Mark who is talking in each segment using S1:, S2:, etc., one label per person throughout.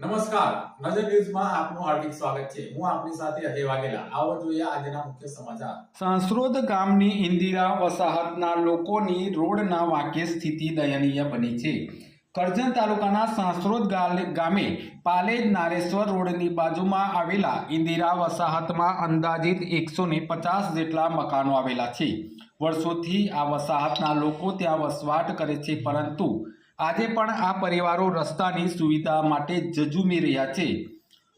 S1: નમસ્કાર. નજર ન્યૂઝમાં આપનું હાર્દિક સ્વાગત છે. હું આપની સાથે અજય વાઘેલા. આવો જોઈએ આજના મુખ્ય સમાચાર.
S2: સાંસરોદ ગામની ઇન્દિરા વસાહતના લોકોની રોડના વાંકે સ્થિતિ દયનીય બની છે. કરજણ તાલુકાના સાંસરોદ ગામે પાલેજ નારેશ્વર રોડની બાજુમાં આવેલા ઇન્દિરા વસાહતમાં અંદાજિત એકસો ને પચાસ જેટલા મકાનો આવેલા છે. વર્ષોથી આ વસાહતના લોકો ત્યાં વસવાટ કરે છે, પરંતુ આજે પણ આ પરિવારો રસ્તાની સુવિધા માટે જજુમી રહ્યા છે.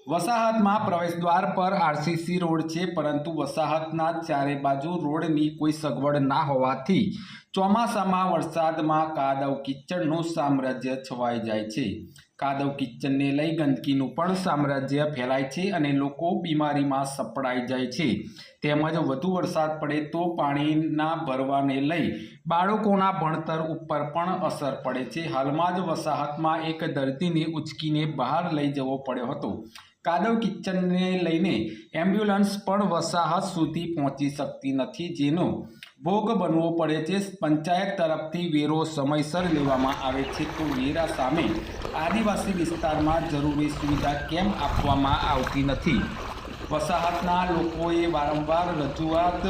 S2: વસાહતમાં પ્રવેશદ્વાર પર આરસીસી રોડ છે, પરંતુ વસાહતના ચારે બાજુ રોડની કોઈ સગવડ ના હોવાથી ચોમાસામાં વરસાદમાં કાદવ કિચડનું સામ્રાજ્ય છવાઈ જાય છે. કાદવ કિચડને લઈ ગંદકીનું પણ સામ્રાજ્ય ફેલાય છે અને લોકો બીમારીમાં સપડાઈ જાય છે. તેમજ વધુ વરસાદ પડે તો પાણીના ભરવાને લઈ બાળકોના ભણતર ઉપર પણ અસર પડે છે. હાલમાં જ વસાહતમાં એક દર્દીને ઉચકીને બહાર લઈ જવો પડ્યો હતો. કાદવ કિચનને લઈને એમ્બ્યુલન્સ પણ વસાહત સુધી પહોંચી શકતી નથી, જેનો ભોગ બનવો પડે છે. પંચાયત તરફથી વેરો સમયસર લેવામાં આવે છે. તો વેરા સામે આદિવાસી વિસ્તારમાં જરૂરી સુવિધા કેમ આપવામાં આવતી નથી? વસાહતના લોકોએ વારંવાર રજૂઆત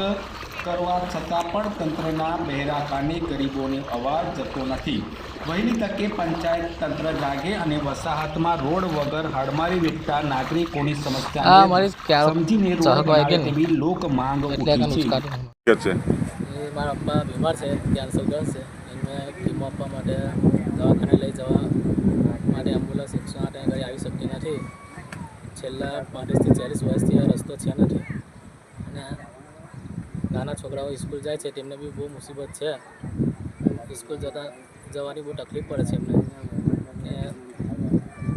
S2: કરવા છતાં પણ તંત્રના બહેરા કાને ગરીબોને અવાજ જતો નથી. વહેલી તકે પંચાયત તંત્ર જાગે અને વસાહતમાં રોડ વગર હડમારી વેઠતા નાગરિકોની સમસ્યા સમજીને રોડ લોક માંગ ઉઠી છે.
S3: મારા પપ્પા બીમાર છે કેન્સર ગ્રસ્ત છે. એમને કીમો આપવા માટે દવાખાને લઈ જવા માટે એમ્બ્યુલન્સ એકસો આઠ આગળ આવી શકતી નથી. છેલ્લા પાંત્રીસથી ચાલીસ વર્ષથી આ રસ્તો છે નથી. અને નાના છોકરાઓ સ્કૂલ જાય છે તેમને બી બહુ મુસીબત છે. સ્કૂલ જતા જવાની બહુ તકલીફ પડે છે એમને.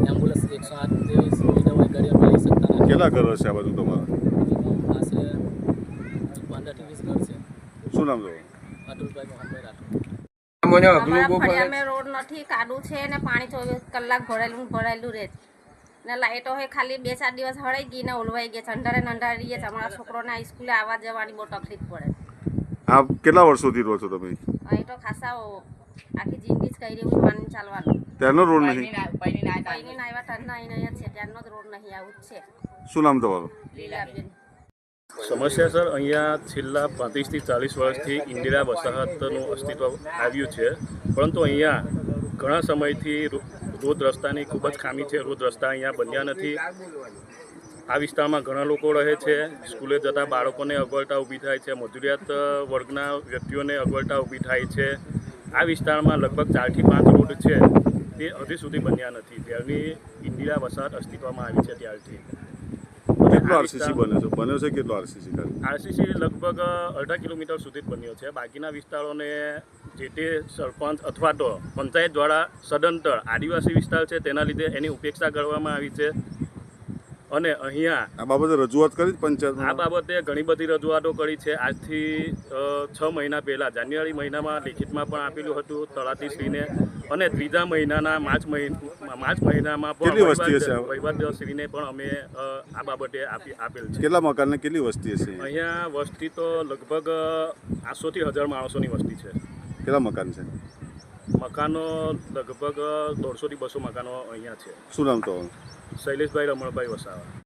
S3: એમ્બ્યુલન્સ એકસો આઠ જેવી સુવિધા હોય ઘરે અમે લઈ શકતા નથી.
S4: કેટલા ઘર છે આ બધું તમારા?
S3: આશરે પંદરથી વીસ ઘર છે.
S4: શું નામ તમારું?
S3: અતુલભાઈ મોહનભાઈ રાઠોડ.
S5: અમે રોડ નથી કાઢું છે ને પાણી ચોવીસ કલાક ભરાયેલું ભરાયેલું રહે છે. ને લાઇટો હોય ખાલી બે ચાર દિવસ હળાઈ ગઈ ને ઓલવાઈ ગયા છે. અંધારે ને અંધારે રહીએ છે. અમારા છોકરોને સ્કૂલે આવવા જવાની બહુ તકલીફ પડે.
S4: આ કેટલા વર્ષોથી રહો છો તમે?
S5: એ તો ખાસા આખી જિંદગી જ કરી એવું માની ચાલવાનું.
S4: ત્યારનો રોડ નહીં?
S5: કઈની આવ્યા ટરના અહીં અહીંયા છે. ત્યારનો જ રોડ નહીં આવું જ છે.
S4: શું નામ તમારું?
S5: લીલાબેન.
S6: સમસ્યા સર અહીંયા છેલ્લા પાંત્રીસથી ચાલીસ વર્ષથી ઇન્દિરા વસાહતનું અસ્તિત્વ આવ્યું છે. પરંતુ અહીંયા ઘણા સમયથી રોડ રસ્તાની ખૂબ જ ખામી છે. રોડ રસ્તા અહીંયા બન્યા નથી. આ વિસ્તારમાં ઘણા લોકો રહે છે. સ્કૂલે જતા બાળકોને અગવડતા ઊભી થાય છે. મજૂરિયાત વર્ગના વ્યક્તિઓને અગવડતા ઊભી થાય છે. આ વિસ્તારમાં લગભગ ચારથી પાંચ રોડ છે. તે હજી સુધી બન્યા નથી. ત્યારની ઇન્દિરા વસાહત અસ્તિત્વમાં આવી છે ત્યારથી.
S4: કેટલો આરસીસી બન્યો છે? બન્યો છે કેટલો આરસીસી
S6: આરસીસી લગભગ અડધા કિલોમીટર સુધી જ બન્યો છે. બાકીના વિસ્તારોને જે તે સરપંચ અથવા તો પંચાયત દ્વારા સદંતર આદિવાસી વિસ્તાર છે તેના લીધે એની ઉપેક્ષા કરવામાં આવી છે. અને અહીંયા
S4: આ બાબતે રજૂઆત કરી પંચાયત
S6: આ બાબતે ઘણી બધી રજૂઆતો કરી છે. આજથી છ મહિના પહેલાં જાન્યુઆરી મહિનામાં લેખિતમાં પણ આપેલું હતું તલાટીશ્રીને અને ત્રીજા મહિનાના માર્ચ મહિના માર્ચ મહિનામાં પણ? વહીવટદારશ્રીને પણ અમે આ બાબતે આપી આપેલ છે.
S4: કેટલા મકાનને કેટલી વસ્તી હશે
S6: અહીંયા? વસ્તી તો લગભગ આઠસોથી હજાર માણસોની વસ્તી છે.
S4: કેટલા મકાન છે?
S6: મકાનો લગભગ દોઢસોથી બસો મકાનો અહીંયા છે.
S4: શું નામ તો?
S6: શૈલેષભાઈ રમણભાઈ વસાવા.